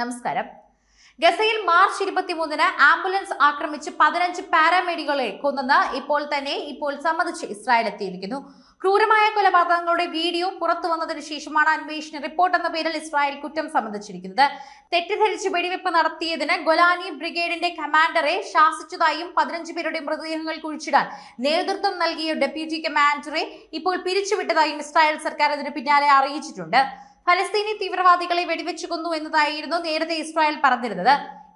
നമസ്കാരം. ഗസയിൽ മാർച്ച് ഇരുപത്തിമൂന്നിന് ആംബുലൻസ് ആക്രമിച്ച് പതിനഞ്ച് പാരാമെഡികളെ കൊന്നെന്ന് ഇപ്പോൾ തന്നെ ഇപ്പോൾ സമ്മതിച്ച് ഇസ്രായേൽ എത്തിയിരിക്കുന്നു. ക്രൂരമായ കൊലപാതകങ്ങളുടെ വീഡിയോ പുറത്തു വന്നതിന് ശേഷമാണ് അന്വേഷണ റിപ്പോർട്ട് എന്ന പേരിൽ ഇസ്രായേൽ കുറ്റം സമ്മതിച്ചിരിക്കുന്നത്. തെറ്റിദ്ധരിച്ച് വെടിവെപ്പ് നടത്തിയതിന് ഗൊലാനി ബ്രിഗേഡിന്റെ കമാൻഡറെ ശാസിച്ചതായും പതിനഞ്ച് പേരുടെ മൃതദേഹങ്ങൾ കുഴിച്ചിടാൻ നേതൃത്വം നൽകിയ ഡെപ്യൂട്ടി കമാൻഡറെ ഇപ്പോൾ പിരിച്ചുവിട്ടതായും ഇസ്രായേൽ സർക്കാർ അതിന് പിന്നാലെ അറിയിച്ചിട്ടുണ്ട്. ഫലസ്തീനി തീവ്രവാദികളെ വെടിവെച്ചു കൊന്നു എന്നതായിരുന്നു നേരത്തെ ഇസ്രായേൽ പറഞ്ഞിരുന്നത്.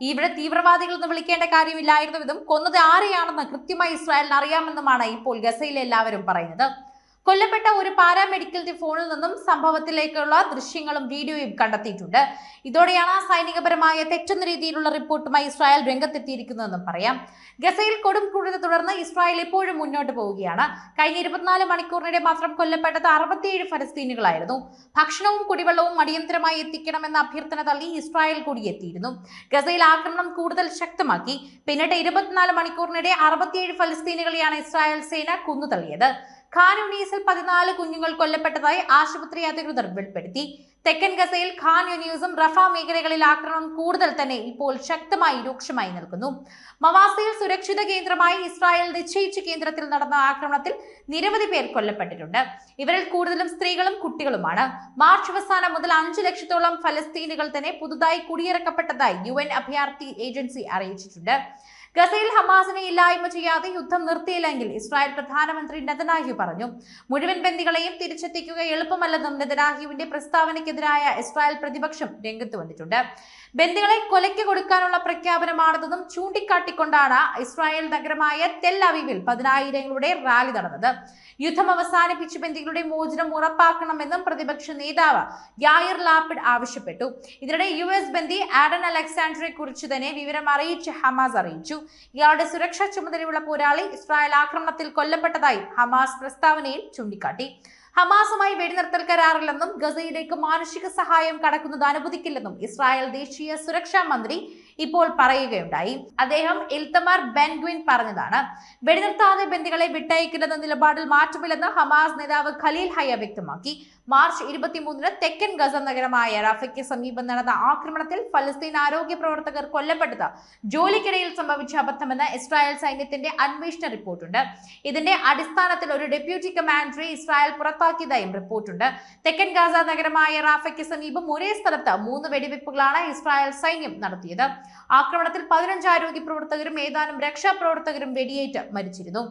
ഇവിടെ തീവ്രവാദികൾ എന്ന് വിളിക്കേണ്ട കാര്യമില്ലായിരുന്നുവെന്നും കൊന്നത് ആരെയാണെന്ന് കൃത്യമായി ഇസ്രായേലിന് അറിയാമെന്നുമാണ് ഇപ്പോൾ ഗസയിലെ എല്ലാവരും പറയുന്നത്. കൊല്ലപ്പെട്ട ഒരു പാരാമെഡിക്കൽ ഫോണിൽ നിന്നും സംഭവത്തിലേക്കുള്ള ദൃശ്യങ്ങളും വീഡിയോയും കണ്ടെത്തിയിട്ടുണ്ട്. ഇതോടെയാണ് സൈനികപരമായ തെറ്റുന്ന രീതിയിലുള്ള റിപ്പോർട്ടുമായി ഇസ്രായേൽ രംഗത്തെത്തിയിരിക്കുന്നതെന്നും പറയാം. ഗസയിൽ കൊടും ക്രൂരത തുടർന്ന് ഇസ്രായേൽ ഇപ്പോഴും മുന്നോട്ട് പോവുകയാണ്. കഴിഞ്ഞ ഇരുപത്തിനാല് മണിക്കൂറിനിടെ മാത്രം കൊല്ലപ്പെട്ടത് അറുപത്തിയേഴ് ഫലസ്തീനുകളായിരുന്നു. ഭക്ഷണവും കുടിവെള്ളവും അടിയന്തരമായി എത്തിക്കണമെന്ന അഭ്യർത്ഥന തള്ളി ഇസ്രായേൽ കൂടി എത്തിയിരുന്നു ഗസയിൽ ആക്രമണം കൂടുതൽ ശക്തമാക്കി. പിന്നീട് ഇരുപത്തിനാല് മണിക്കൂറിനിടെ അറുപത്തിയേഴ് ഫലസ്തീനുകളെയാണ് ഇസ്രായേൽ സേന കുന്നുതള്ളിയത്. ഖാൻ യുനീസിൽ പതിനാല് കുഞ്ഞുങ്ങൾ കൊല്ലപ്പെട്ടതായി ആശുപത്രി അധികൃതർ വെളിപ്പെടുത്തി. തെക്കൻ ഗസയിൽ ഖാൻ യുനീസും റഫ മേഖലകളിൽ ആക്രമണം കൂടുതൽ തന്നെ ഇപ്പോൾ ശക്തമായി രൂക്ഷമായി നിൽക്കുന്നു. മവാസയിൽ സുരക്ഷിത കേന്ദ്രമായി ഇസ്രായേൽ നിശ്ചയിച്ച കേന്ദ്രത്തിൽ നടന്ന ആക്രമണത്തിൽ നിരവധി പേർ കൊല്ലപ്പെട്ടിട്ടുണ്ട്. ഇവരിൽ കൂടുതലും സ്ത്രീകളും കുട്ടികളുമാണ്. മാർച്ച് അവസാനം മുതൽ അഞ്ചു ലക്ഷത്തോളം ഫലസ്തീനുകൾ തന്നെ പുതുതായി കുടിയിറക്കപ്പെട്ടതായി യു എൻ അഭയാർത്ഥി ഏജൻസി അറിയിച്ചിട്ടുണ്ട്. ഗസയിൽ ഹമാസിനെ ഇല്ലായ്മ ചെയ്യാതെ യുദ്ധം നിർത്തിയില്ലെങ്കിൽ ഇസ്രായേൽ പ്രധാനമന്ത്രി നെതനാഹ്യു പറഞ്ഞു. മുഴുവൻ ബന്ദികളെയും തിരിച്ചെത്തിക്കുക എളുപ്പമല്ലെന്നും നെതനാഹ്യുവിന്റെ പ്രസ്താവനയ്ക്കെതിരായ ഇസ്രായേൽ പ്രതിപക്ഷം രംഗത്ത് വന്നിട്ടുണ്ട്. ബന്ദികളെ കൊലയ്ക്ക് കൊടുക്കാനുള്ള പ്രഖ്യാപനമാണെന്നും ചൂണ്ടിക്കാട്ടിക്കൊണ്ടാണ് ഇസ്രായേൽ നഗരമായ തെൽ അവീവിൽ പതിനായിരങ്ങളുടെ റാലി നടന്നത്. യുദ്ധം അവസാനിപ്പിച്ച് ബന്ദികളുടെ മോചനം ഉറപ്പാക്കണമെന്നും പ്രതിപക്ഷ നേതാവ് യായർ ലാപിഡ് ആവശ്യപ്പെട്ടു. ഇതിനിടെ യു എസ് ബന്ദി ആഡൻ അലക്സാണ്ടറെ കുറിച്ച് തന്നെ വിവരം അറിയിച്ച് ഹമാസ് അറിയിച്ചു. ഇയാളുടെ സുരക്ഷാ ചുമതലയുള്ള പോരാളി ഇസ്രായേൽ ആക്രമണത്തിൽ കൊല്ലപ്പെട്ടതായി ഹമാസ് പ്രസ്താവനയിൽ ചൂണ്ടിക്കാട്ടി. ഹമാസുമായി വെടിനിർത്തൽ കരാറില്ലെന്നും ഗസയിലേക്ക് മാനുഷിക സഹായം കടക്കുന്നത് അനുവദിക്കില്ലെന്നും ഇസ്രായേൽ ദേശീയ സുരക്ഷാ മന്ത്രി ഇപ്പോൾ പറയുകയുണ്ടായി. അദ്ദേഹം ഇൽത്തമാർ ബെൻഗ്വിൻ പറഞ്ഞതാണ് വെടിനിർത്താതെ ബന്ദികളെ വിട്ടയക്കില്ലെന്ന നിലപാടിൽ മാറ്റമില്ലെന്ന് ഹമാസ് നേതാവ് ഖലീൽ ഹയ വ്യക്തമാക്കി. മാർച്ച് ഇരുപത്തിമൂന്നിന് തെക്കൻ ഗസ നഗരമായ റഫയ്ക്ക് സമീപം നടന്ന ആക്രമണത്തിൽ ഫലസ്തീൻ ആരോഗ്യ പ്രവർത്തകർ കൊല്ലപ്പെട്ടത്. ജോലിക്കിടയിൽ സംഭവിച്ച അബദ്ധമെന്ന് ഇസ്രായേൽ സൈന്യത്തിന്റെ അന്വേഷണ റിപ്പോർട്ടുണ്ട്. ഇതിന്റെ അടിസ്ഥാനത്തിൽ ഒരു ഡെപ്യൂട്ടി കമാൻഡറെ ഇസ്രായേൽ പുറത്താക്കിയതായും റിപ്പോർട്ടുണ്ട്. തെക്കൻ ഗാസ നഗരമായ റാഫയ്ക്ക് സമീപം ഒരേ സ്ഥലത്ത് മൂന്ന് വെടിവെപ്പുകളാണ് ഇസ്രായേൽ സൈന്യം നടത്തിയത്. ആക്രമണത്തിൽ പതിനഞ്ച് ആരോഗ്യ പ്രവർത്തകരും ഏതാനും രക്ഷാപ്രവർത്തകരും വെടിയേറ്റ് മരിച്ചിരുന്നു.